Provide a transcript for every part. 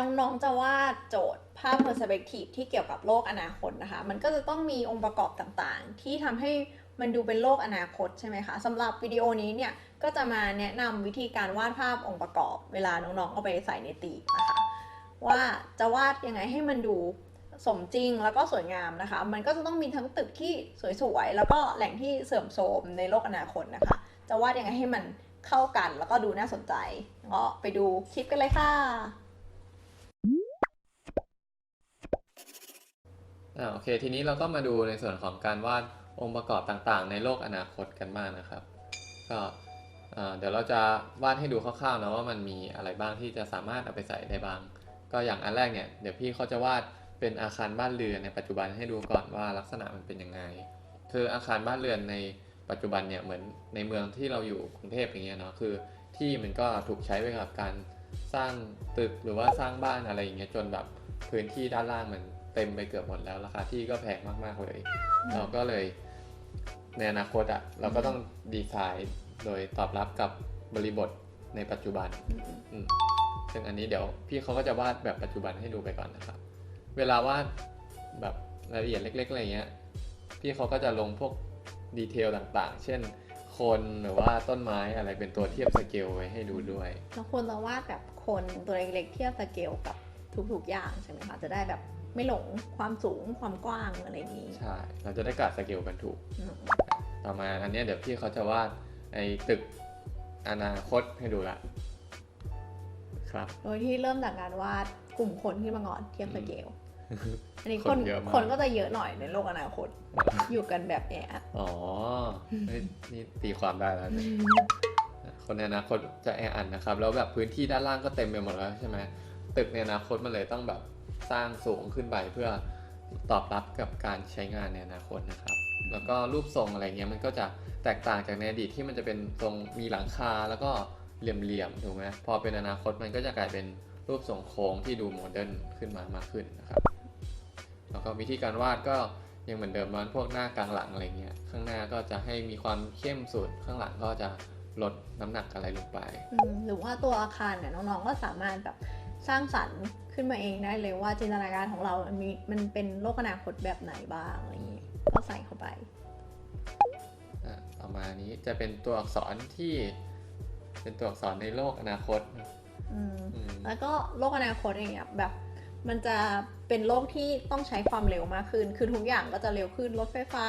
น้องๆจะวาดโจทย์ภาพ perspective ที่เกี่ยวกับโลกอนาคตนะคะ มันก็จะต้องมีองค์ประกอบต่างๆ ที่ทำให้มันดูเป็นโลกอนาคตใช่ไหมคะสำหรับวิดีโอนี้เนี่ยก็จะมาแนะนำวิธีการวาดภาพองค์ประกอบ เวลาน้องๆเอาไปใส่ในตีนะคะว่าจะวาดยังไงให้มันดูสมจริงแล้วก็สวยงามนะคะ มันก็จะต้องมีทั้งตึกที่สวยๆ แล้วก็แหล่งที่เสื่อมโทรมในโลกอนาคตนะคะ จะวาดยังไงให้มันเข้ากันแล้วก็ดูน่าสนใจก็ไปดูคลิปกันเลยค่ะ อ่าโอเค ทีนี้เราก็มาดูในส่วนของการวาดองค์ประกอบต่างๆ ในโลกอนาคตกันบ้างนะครับ ก็เดี๋ยวเราจะวาดให้ดูคร่าวๆนะว่ามันมีอะไรบ้างที่จะสามารถเอาไปใส่ได้บ้าง ก็อย่างอันแรกเนี่ยเดี๋ยวพี่เขาจะวาดเป็นอาคารบ้านเรือนในปัจจุบันให้ดูก่อนว่าลักษณะมันเป็นยังไง คืออาคารบ้านเรือนในปัจจุบันเนี่ยเหมือนในเมืองที่เราอยู่กรุงเทพอย่างเงี้ยเนาะคือที่มันก็ถูกใช้ไปกับการสร้างตึกหรือว่าสร้างบ้านอะไรอย่างเงี้ยจนแบบพื้นที่ด้านล่างมัน เต็มไปเกือบหมดแล้วราคาที่ก็แพงมากๆเลย เราก็เลยในอนาคตอะ่ะเราก็ต้องดีไซน์โดยตอบรับกับบริบทในปัจจุบันอืมซึ่งอันนี้เดี๋ยวพี่เขาก็จะวาดแบบปัจจุบันให้ดูไปก่อนนะครับ เวลาวาดแบบรายละเอียดเล็ก ๆอะไรเงี้ยพี่เขาก็จะลงพวกดีเทลต่างๆ เช่นคนหรือว่าต้นไม้อะไรเป็นตัวเทียบสเกลไว้ให้ดูด้วยเราควรจะวาดแบบคนตัวเล็กๆเทียบสเกลกับทุกๆอย่างใช่ไหมคะจะได้แบบ ไม่หลงความสูงความกว้างอะไรอย่างนี้ ใช่ เราจะได้กาดสเกลกันถูกอืมต่อมาอันเนี้ยเดี๋ยวพี่เขาจะวาดไอ้ตึกอนาคตให้ดูละครับ โดยที่เริ่มจากการวาดกลุ่มคนขึ้นมาก่อนเทียบสเกลอันนี้คนคนเยอะมากคนก็จะเยอะหน่อยในโลกอนาคต อยู่กันแบบแออัดอ๋อเฮ้ยนี่ตีความได้แล้วเนี่ยคนในอนาคตจะแออัดนะครับ แล้วแบบพื้นที่ด้านล่างก็เต็มไปหมดแล้วใช่ไหมตึกในอนาคตมันเลยต้องแบบ สร้างสูงขึ้นไปเพื่อตอบรับกับการใช้งานในอนาคตนะครับ แล้วก็รูปทรงอะไรเงี้ยมันก็จะแตกต่างจากในอดีตที่มันจะเป็นทรงมีหลังคาแล้วก็เหลี่ยมๆถูกไหมพอเป็นอนาคตมันก็จะกลายเป็นรูปทรงโค้งที่ดูโมเดิร์นขึ้นมามากขึ้นนะครับ แล้วก็วิธีการวาดก็ยังเหมือนเดิมมันพวกหน้ากลางหลังอะไรเงี้ยข้างหน้าก็จะให้มีความเข้มสุดข้างหลังก็จะลดน้ำหนักอะไรลงไป หรือว่าตัวอาคารเนี่ยน้องๆก็สามารถแบบ สร้างสรรค์ขึ้นมาเองได้เลยว่าจินตนาการของเรา มันมีมันเป็นโลกอนาคตแบบไหนบ้างอะไรอย่างนี้ก็ใส่เข้าไปอะต่อมานี้จะเป็นตัวอักษรที่เป็นตัวอักษรในโลกอนาคตอืมอืมแล้วก็โลกอนาคตอย่างเงี้ยแบบมันจะเป็นโลกที่ต้องใช้ความเร็วมากขึ้น คือทุกอย่างก็จะเร็วขึ้นรถไฟฟ้า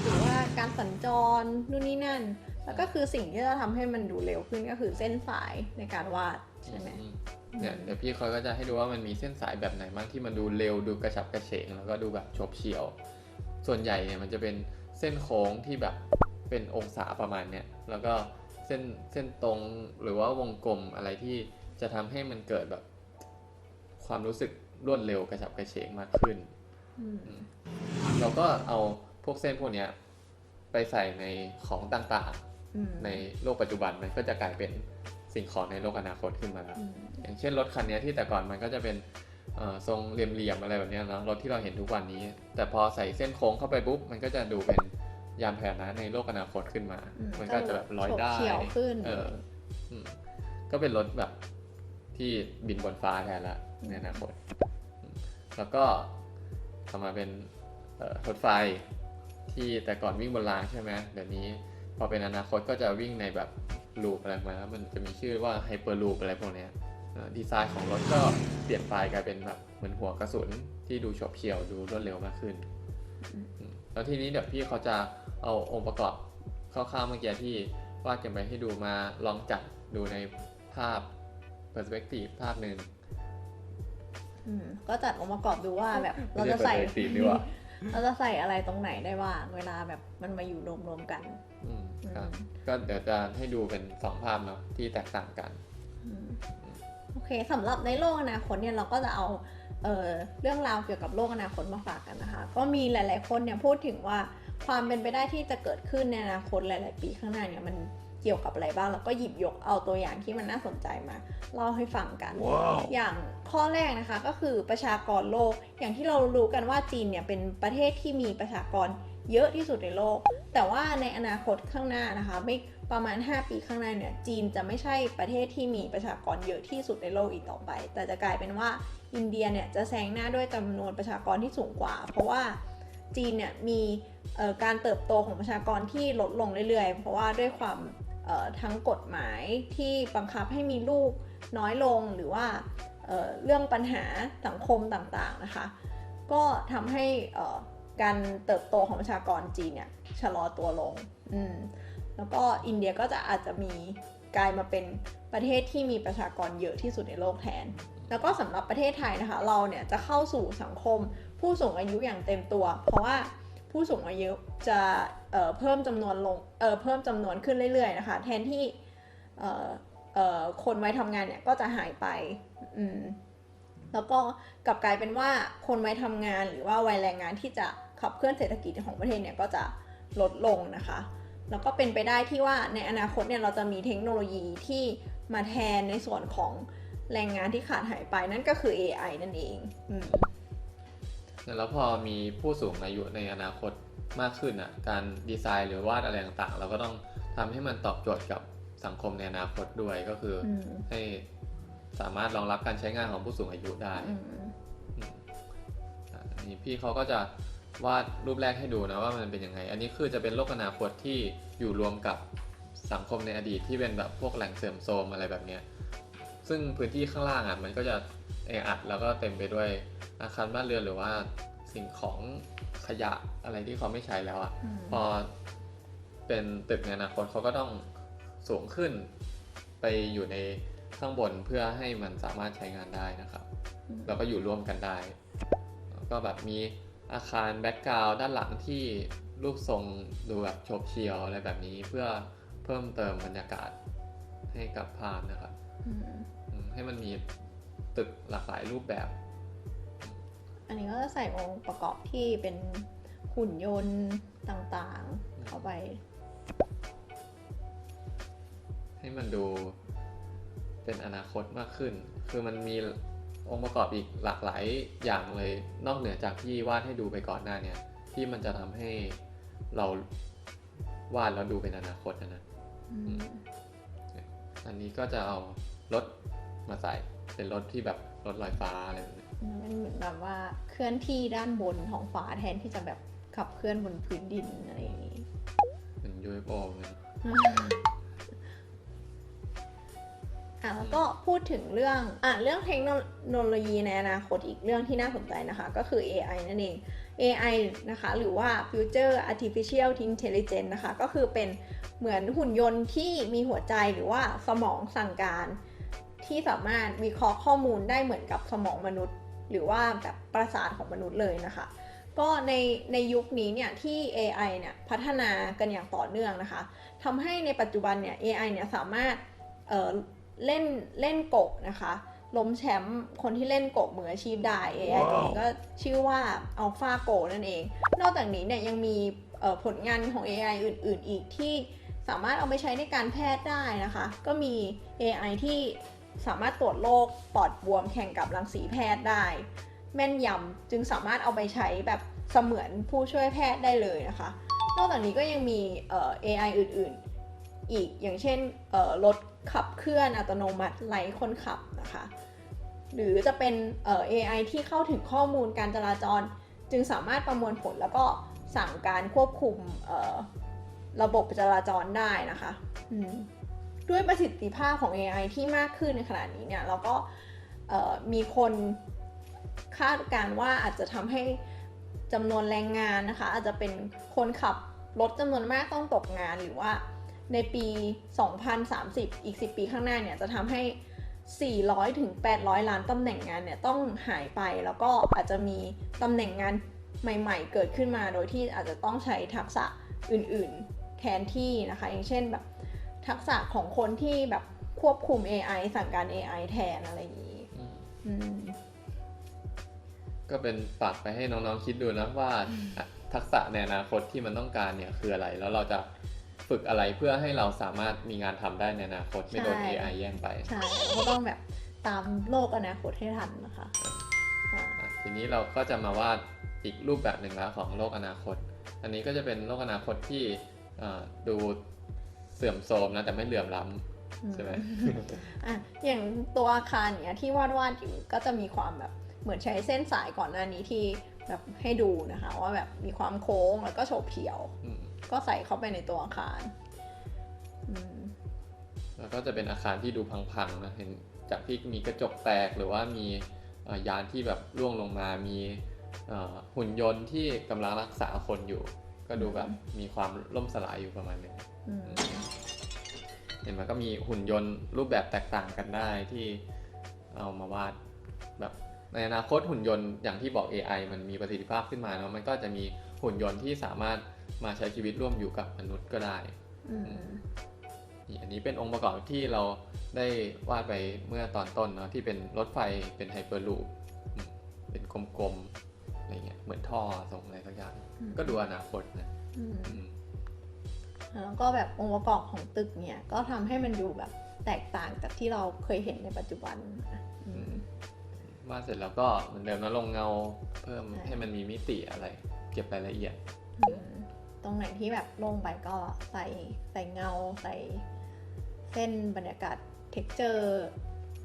หรือว่าการสัญจรนู่นนี่นั่น แล้วก็คือสิ่งที่จะทำให้มันดูเร็วขึ้นก็คือเส้นสายในการวาดใช่ไหมอืมเนี่ยเดี๋ยวพี่คอยก็จะให้ดูว่ามันมีเส้นสายแบบไหนบ้างที่มันดูเร็วดูกระฉับกระเฉง แล้วก็ดูแบบโฉบเฉี่ยว ส่วนใหญ่เนี่ยมันจะเป็นเส้นโค้งที่แบบเป็นองศาประมาณเนี่ยแล้วก็เส้นเส้นตรงหรือว่าวงกลมอะไรที่จะทำให้มันเกิดแบบ ความรู้สึกรวดเร็วกระฉับกระเฉงมากขึ้นอืมเราก็เอาพวกเส้นพวกเนี้ยไปใส่ในของต่างอืมๆ ในโลกปัจจุบันมันก็จะกลายเป็นสิ่งของในโลกอนาคตขึ้นมาแล้วอืมอย่างเช่นรถคันเนี้ยที่แต่ก่อนมันก็จะเป็นเอ่อทรงเหลี่ยมๆอะไรแบบเนี้ยเนอะรถที่เราเห็นทุกวันนี้ แต่พอใส่เส้นโค้งเข้าไปปุ๊บมันก็จะดูเป็นยานพาหนะในโลกอนาคตขึ้นมาอืมันก็จะแบบลอยได้โฉบเฉี่ยวขึ้นเอออืมก็เป็นรถแบบที่บินบนฟ้าแทนละในอนาคตอืมแล้วก็ต่อมาเป็นเอ่อรถไฟที่แต่ก่อนวิ่งบนรางใช่ไหมเดี๋ยวนี้ พอเป็นอนาคตก็จะวิ่งในแบบลูปอะไรมาแล้วมันจะมีชื่อว่าไฮเปอร์ลูปอะไรพวกเนี้ยเอ่อดีไซน์ของรถก็เปลี่ยนไปกลายเป็นแบบเหมือนหัวกระสุนที่ดูโฉบเฉี่ยวดูรวดเร็วมากขึ้นอืมอืมแล้วทีนี้เดี๋ยวพี่เขาจะเอาองค์ประกอบคร่าวๆเมื่อกี้ที่วาดกันไปให้ดูมาลองจัดดูในภาพ perspective ภาพหนึ่งอืมก็จัดองค์ประกอบดูว่าแบบเราไม่จะใช่ใส่ perspective ดีกว่าเราจะใส่อะไรตรงไหนได้บ้างเวลาแบบมันมาอยู่รวมๆกันอืมครับอืมก็เดี๋ยวจะให้ดูเป็นสองภาพเนาะที่แตกต่างกันอืมโอเคสำหรับในโลกอนาคตเนี่ยเราก็จะเอาเอ่อเรื่องราวเกี่ยวกับโลกอนาคตมาฝากกันนะคะ ก็มีหลาย ๆ คนเนี่ยพูดถึงว่าความเป็นไปได้ที่จะเกิดขึ้นในอนาคตหลาย ๆ ปีข้างหน้าเนี่ยมัน เกี่ยวกับอะไรบ้าง แล้วก็หยิบยกเอาตัวอย่างที่มันน่าสนใจมาเล่าให้ฟังกันอย่างข้อแรกนะคะก็คือประชากรโลก อย่างที่เรารู้กันว่าจีนเนี่ยเป็นประเทศที่มีประชากรเยอะที่สุดในโลก แต่ว่าในอนาคตข้างหน้านะคะไม่ประมาณ 5 ปีข้างหน้าเนี่ยจีนจะไม่ใช่ประเทศที่มีประชากรเยอะที่สุดในโลกอีกต่อไป แต่จะกลายเป็นว่าอินเดียเนี่ยจะแซงหน้าด้วยจำนวนประชากรที่สูงกว่า เพราะว่าจีนเนี่ยมีเอ่อการเติบโตของประชากรที่ลดลงเรื่อยๆ เพราะว่าด้วยความเอ่อ ทั้งกฎหมายที่บังคับให้มีลูกน้อยลงหรือว่าเเรื่องปัญหาสังคมต่างๆนะคะ ก็ทำให้การเติบโตของประชากรจีนเนี่ยชะลอตัวลง แล้วก็อินเดียก็จะอาจจะมีกลายมาเป็นประเทศที่มีประชากรเยอะที่สุดในโลกแทน แล้วก็สำหรับประเทศไทยนะคะ เราเนี่ยจะเข้าสู่สังคมผู้สูงอายุอย่างเต็มตัว เพราะว่าผู้สูงอายุจะ เเพิ่มจำนวนลงเเพิ่มจำนวนขึ้นเรื่อยๆนะคะแทนที่คนไวัยทำงานเนี่ยก็จะหายไปอืมแล้วก็กลับกลายเป็นว่าคนไวัยทำงานหรือว่าวัยแรงงานที่จะขับเคลื่อนเศรษฐกิจของประเทศเนี่ยก็จะลดลงนะคะ แล้วก็เป็นไปได้ที่ว่าในอนาคตเนี่ยเราจะมีเทคโนโลยีที่มาแทนในส่วนของแรงงานที่ขาดหายไปนั่นก็คือ AI นั่นเองอแล้วพอมีผู้สูงอายุในอนาคต มากขึ้นอะการดีไซน์หรือวาดอะไรต่างๆ เราก็ต้องทำให้มันตอบโจทย์กับสังคมในอนาคตด้วยก็คือออืมให้สามารถรองรับการใช้งานของผู้สูงอายุได้อืมอะอันนี้พี่เขาก็จะวาดรูปแรกให้ดูนะว่ามันเป็นยังไง อันนี้คือจะเป็นโลกอนาคตที่อยู่รวมกับสังคมในอดีตที่เป็นแบบพวกแหล่งเสื่อมโทรมอะไรแบบเนี้ย ซึ่งพื้นที่ข้างล่างอะมันก็จะแออัดแล้วก็เต็มไปด้วยอาคารบ้านเรือนหรือว่า สิ่งของขยะอะไรที่เขาไม่ใช้แล้วอะอืมพอเป็นตึกในอนาคตเขาก็ต้องสูงขึ้นไปอยู่ในข้างบนเพื่อให้มันสามารถใช้งานได้นะครับแล้วก็อยู่ร่วมกันได้แล้วก็แบบมีอาคารแบ็กกราวด์ด้านหลังที่รูปทรงดูแบบโฉบเฉี่ยวอะไรแบบนี้เพื่อเพิ่มเติมบรรยากาศให้กับภาพนะครับอืมอืมให้มันมีตึกหลากหลายรูปแบบ อันนี้ก็จะใส่องค์ประกอบที่เป็นหุ่นยนต์ต่างๆ เข้าไป ให้มันดูเป็นอนาคตมากขึ้น คือมันมีองค์ประกอบอีกหลากหลายอย่างเลย นอกเหนือจากที่วาดให้ดูไปก่อนหน้าเนี่ย ที่มันจะทำให้เราวาดแล้วดูเป็นอนาคตนะนะอืมอันนี้ก็จะเอารถมาใส่ เป็นรถที่แบบรถลอยฟ้าอะไรแบบนี้ มันเหมือนแบบว่าเคลื่อนที่ด้านบนท้องฟ้าแทนที่จะแบบขับเคลื่อนบนพื้นดินอะไรอย่างนี้เป็น UFO เหมือนอะแล้วก็พูดถึงเรื่องอะเรื่องเทคโนโลยีในอนาคตอีกเรื่องที่น่าสนใจนะคะ ก็คือ AI นั่นเอง AI นะคะ หรือว่า Future Artificial Intelligence นะคะ ก็คือเป็นเหมือนหุ่นยนต์ที่มีหัวใจหรือว่าสมองสั่งการ ที่สามารถวิเคราะห์ข้อมูลได้เหมือนกับสมองมนุษย์ หรือว่าแบบประสาทของมนุษย์เลยนะคะ ก็ในในยุคนี้เนี่ยที่ AI เนี่ยพัฒนากันอย่างต่อเนื่องนะคะทำให้ในปัจจุบันเนี่ย AI เนี่ยสามารถเอ่อเล่นเล่นกบนะคะล้มแชมป์คนที่เล่นกบมืออาชีพได้ AI ตัวนี้ก็ชื่อว่า AlphaGo นั่นเอง นอกจากนี้เนี่ยยังมีเอ่อผลงานของ AI อื่น ๆ อีกที่สามารถเอาไปใช้ในการแพทย์ได้นะคะ ก็มี AI ที่ สามารถตรวจโรคปอดบวมแข่งกับรังสีแพทย์ได้ แม่นยำจึงสามารถเอาไปใช้แบบเสมือนผู้ช่วยแพทย์ได้เลยนะคะ นอกจากนี้ก็ยังมีเอ่อ AI อื่นๆ อีกอย่างเช่นเอ่อรถขับเคลื่อนอัตโนมัติไร้คนขับนะคะ หรือจะเป็นเอ่อ AI ที่เข้าถึงข้อมูลการจราจร จึงสามารถประมวลผลแล้วก็สั่งการควบคุมระบบจราจรได้นะคะ อืม ด้วยประสิทธิภาพของ AI ที่มากขึ้นในขณะนี้เนี่ยเราก็มีคนคาดการ์ว่าอาจจะทำให้จำนวนแรงงานนะคะ อาจจะเป็นคนขับรถจำนวนมากต้องตกงานหรือว่าในปี 2030 อีก 10 ปีข้างหน้าเนี่ยจะทำให้ 400 ถึง 800 ล้านตำแหน่งงานเนี่ยต้องหายไปแล้วก็อาจจะมีตำแหน่งงานใหม่ ๆ เกิดขึ้นมา โดยที่อาจจะต้องใช้ทักษะอื่น ๆ แทนที่นะคะ อย่างเช่นแบบ ทักษะของคนที่แบบควบคุม AI สั่งการ AI แทนอะไรอย่างนี้อืมอืมก็เป็นฝากไปให้น้องๆคิดดูนะว่าอะทักษะในอนาคตที่มันต้องการเนี่ยคืออะไร แล้วเราจะฝึกอะไรเพื่อให้เราสามารถมีงานทำได้ในอนาคตไม่โดนใช่ AI แย่งไป ใช่เราก็ต้องแบบตามโลกอนาคตให้ทันนะคะอ่าอะทีนี้เราก็จะมาวาดอีกรูปแบบหนึ่งแล้วของโลกอนาคต อันนี้ก็จะเป็นโลกอนาคตที่เอ่อดูเสื่อมโทรมนะแต่ไม่เหลื่อมล้ำใช่ไหมอะอย่างตัวอาคารเนี้ยที่วาดวาดๆอยู่ก็จะมีความแบบเหมือนใช้เส้นสายก่อนหน้านี้ที่แบบให้ดูนะคะ ว่าแบบมีความโค้งแล้วก็โฉบเฉี่ยวอืมก็ใส่เข้าไปในตัวอาคารอืมแล้วก็จะเป็นอาคารที่ดูพังๆนะเห็นจากที่มีกระจกแตกหรือว่ามีเอ่อยานที่แบบร่วงลงมา มีเอ่อหุ่นยนต์ที่กำลังรักษาคนอยู่ ก็ดูแบบมีความล่มสลายอยู่ประมาณหนึงอืมเห็นมันก็มีหุ่นยนต์รูปแบบแตกต่างกันได้ที่เอามาวาดแบบในอนาคตหุ่นยนต์อย่างที่บอก AI มันมีประสิทธิภาพขึ้นมาเนาะมันก็จะมีหุ่นยนต์ที่สามารถมาใช้ชีวิตร่วมอยู่กับมนุษย์ก็ได้อืมนี่อันนี้เป็นองค์ประกอบที่เราได้วาดไปเมื่อตอนต้นเนาะที่เป็นรถไฟเป็นไฮเปอร์ลูปอืมเป็นกลมๆ อะไรเงี้ยเหมือนท่อส่งอะไรสักอย่างอืมก็ดูอนาคตนะอืมอืมแล้วก็แบบองค์ประกอบของตึกเนี่ย ก็ทำให้มันดูแบบแตกต่างจากที่เราเคยเห็นในปัจจุบันนะอืมวาดเสร็จแล้วก็เหมือนเดิมนะลงเงาเพิ่มใช่ให้มันมีมิติอะไร เก็บรายละเอียดอืมตรงไหนที่แบบโล่งไปก็ใส่ใส่เงาใส่เส้นบรรยากาศเท็กเจอร์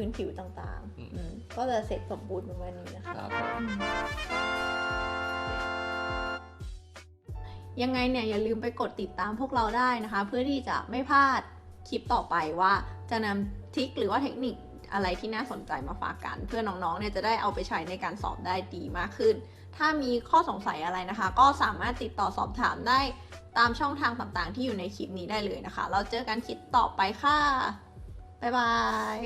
พื้นผิวต่างอืมๆอืมก็จะเสร็จสมบูรณ์ประมาณนี้นะคะ ครับผมยังไงเนี่ยอย่าลืมไปกดติดตามพวกเราได้นะคะ เพื่อที่จะไม่พลาดคลิปต่อไปว่าจะนำทริคหรือว่าเทคนิคอะไรที่น่าสนใจมาฝากกัน เพื่อน้องๆเนี่ยจะได้เอาไปใช้ในการสอบได้ดีมากขึ้น ถ้ามีข้อสงสัยอะไรนะคะ ก็สามารถติดต่อสอบถามได้ตามช่องทางต่างๆ ที่อยู่ในคลิปนี้ได้เลยนะคะ เราเจอกันคลิปต่อไปค่ะ บ๊ายบาย